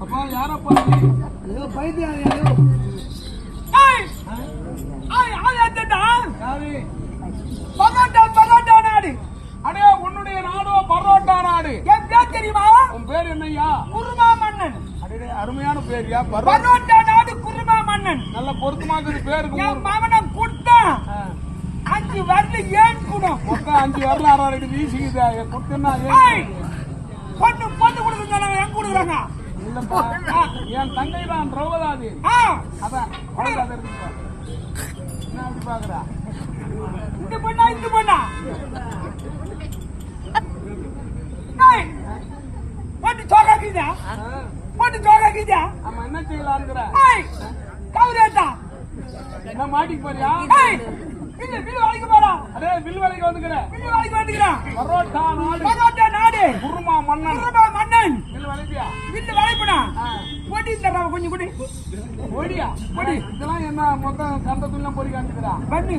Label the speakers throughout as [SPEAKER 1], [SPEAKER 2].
[SPEAKER 1] அப்பா யாரப்பா
[SPEAKER 2] பரோட்டா பரோட்டா நாடு.
[SPEAKER 1] அடே உன்னுடைய நாடோ பரோட்டா நாடு.
[SPEAKER 2] என் பேர் தெரியுமா?
[SPEAKER 1] உன் பேர் என்னய்யா?
[SPEAKER 2] குருமா மன்னன்.
[SPEAKER 1] அடே அருமையான பேர்யா பரோ
[SPEAKER 2] பரோட்டா நாடு குருமா மன்னன்.
[SPEAKER 1] நல்ல பொருத்தமாக பேருக்கு
[SPEAKER 2] என்
[SPEAKER 1] ஆ.
[SPEAKER 2] அஞ்சு வரல ஏன் கூடும்
[SPEAKER 1] மொத்தம் அஞ்சு வரல ஆறு ரெண்டு வீசிக்குது கொடுத்தா
[SPEAKER 2] பொண்ணு பொண்ணு கொடுக்குறாங்க எங்க கொடுக்குறாங்க?
[SPEAKER 1] என் தங்கை தான் திரௌபதாதி.
[SPEAKER 2] ஆ.
[SPEAKER 1] அதான். என்ன அப்படி பாக்குறா?
[SPEAKER 2] இந்த பொண்ணா இந்த பொண்ணா? பொண்ணு தோக்காக்குதா பொண்ணு தோக்காக்குதா
[SPEAKER 1] ஆமா என்ன செய்யலாம்ங்கிற?
[SPEAKER 2] கவுரேட்டா
[SPEAKER 1] என்ன மாட்டிக்கு போறியா?
[SPEAKER 2] இல்ல பில்லு வாங்கிக்க போறா
[SPEAKER 1] அடே வில் வேலைக்கு வந்துக்கிற
[SPEAKER 2] பில்லு வாங்கிக்க வந்துக்கிறான்.
[SPEAKER 1] பரோட்டா நாடு.
[SPEAKER 2] பரோட்டா நாடு.
[SPEAKER 1] குருமா மன்னன்.
[SPEAKER 2] குருமா மன்னன்.
[SPEAKER 1] வில் வேலைக்கியா
[SPEAKER 2] பில்லு வாங்கிப்படா பொடி தர்றா கொஞ்சம் குடி
[SPEAKER 1] ஓடியா ஓடி இதெல்லாம் என்ன மொத்தம் கண்டத்துலாம் பொறி காட்டுக்கிறா
[SPEAKER 2] பண்ணு.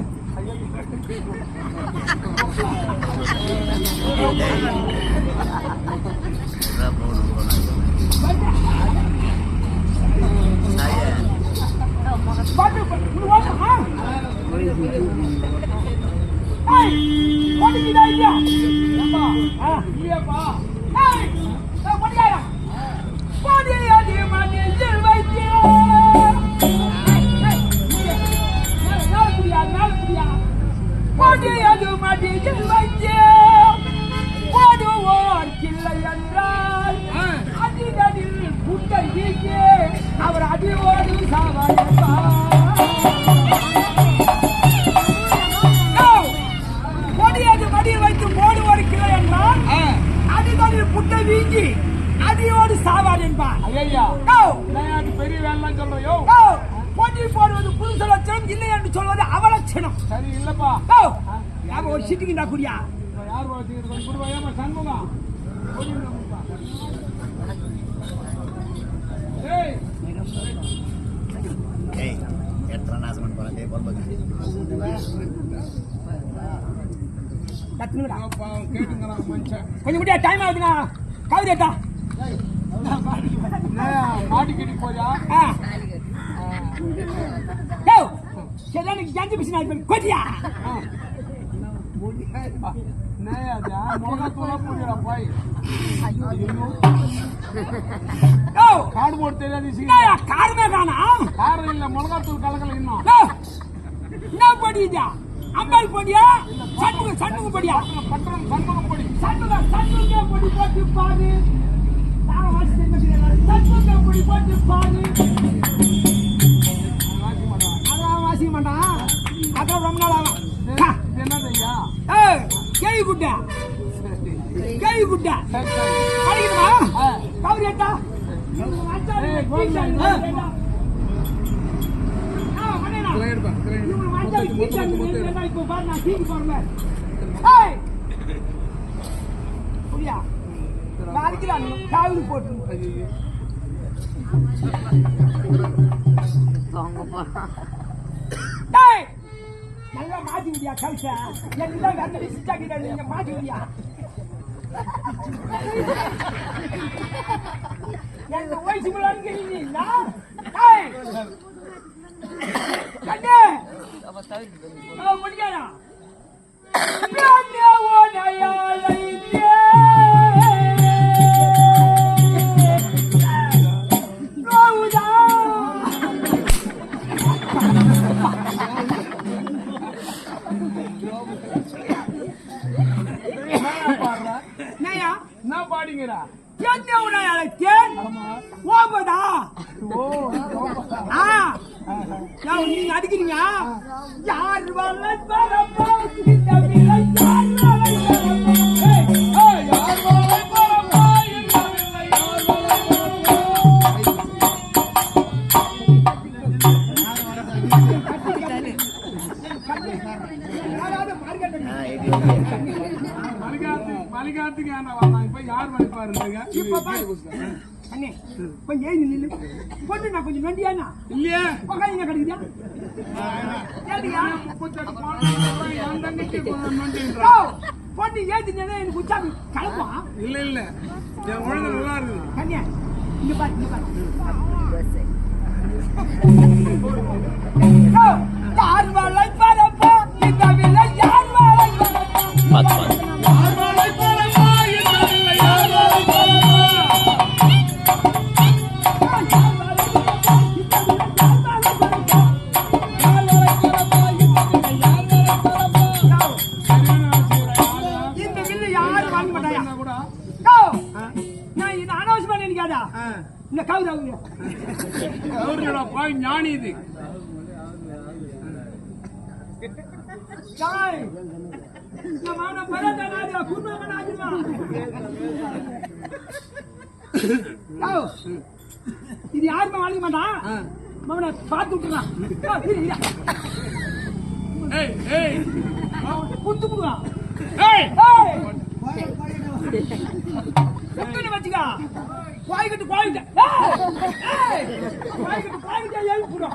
[SPEAKER 2] பண்ணு. Deus. இல்லை என்று சொல்வது அவலட்சணம்
[SPEAKER 1] சரி இல்லப்பா.
[SPEAKER 2] யாரும் ஒரு சீட்டுக்கு நான் குடியா?
[SPEAKER 1] யார் சண்முகம் ஏய்.
[SPEAKER 3] எத்தனை நாசம் பண்ணுறேன் டே போல்
[SPEAKER 2] பத்து நிமிடம் கொஞ்சம் முடியா டைம் ஆகுதுண்ணா கவிதேட்டா
[SPEAKER 1] மாட்டிக்கிட்டு
[SPEAKER 2] போயா யோ சரியா எனக்கு ஜாஞ்சி பிசினா கொட்டியா
[SPEAKER 1] என்னய்யா அது? முகத்தூளா போடுறா பாய்
[SPEAKER 2] யோ!
[SPEAKER 1] காடு போட்டு தெரியாது
[SPEAKER 2] காரமே காணா
[SPEAKER 1] காரம் இல்ல மிளகாத்தூள் கலக்கல இன்னும்.
[SPEAKER 2] என்ன பொடியா? அம்பாள் பொடியா சண்முக சண்முக பொடியா?
[SPEAKER 1] பட்டணம் சண்முகம் பொடி.
[SPEAKER 2] சண்முக சண்முக பொடி போட்டு பாரு. சண்முக பொடி போட்டு பாரு. குட்டா கேள்வி குட்டா படிக்கணுமா. கவுரி. காவலி போட்டு
[SPEAKER 1] ஐயையோ.
[SPEAKER 2] நல்லா மாட்டி விடியா கவிசா என்னதான் அந்த சிட்டா கிட்ட நீங்க மாட்டி விடியா எங்க வயசு முன்னாடி டேய்
[SPEAKER 1] என்ன பாடிங்கிறா
[SPEAKER 2] என்ன உன்னை அழைத்தேன்? ஓபதா
[SPEAKER 1] ஓ
[SPEAKER 2] ஆ யா, நீங்க அடிக்கிறீங்க யார்
[SPEAKER 1] ஏன்டா வந்தான்? இப்ப.
[SPEAKER 2] அண்ணே கொஞ்சம் ஏறி நில்லு. பொண்ணு நான் கொஞ்சம் நண்டியானா
[SPEAKER 1] இல்லையே.
[SPEAKER 2] உக்காந்து கிடைக்குதா பொண்ணு ஏத்தி நின்னா எனக்கு உச்சாமி கலப்பா.
[SPEAKER 1] இல்ல இல்ல. என் குழந்தை நல்லா இருக்குது.
[SPEAKER 2] கண்ணியா இங்க பாரு இங்க பாரு. ஓ, யார் வாழை பரப்பா? இந்த விலை
[SPEAKER 1] கௌரியோட பாய் ஞானி இது.
[SPEAKER 2] இது யாருமே வாங்க மாட்டான் மாவன பார்த்து விட்டுறான் குத்து புடுவான்
[SPEAKER 1] ஏய்.
[SPEAKER 2] ஏய். குத்துன்னு வச்சுக்கா. கோயிக்கிட்டு கோயிக்கிட்ட ஏய்! ஏய்! கோயிக்கிட்டு கோயிக்கிட்ட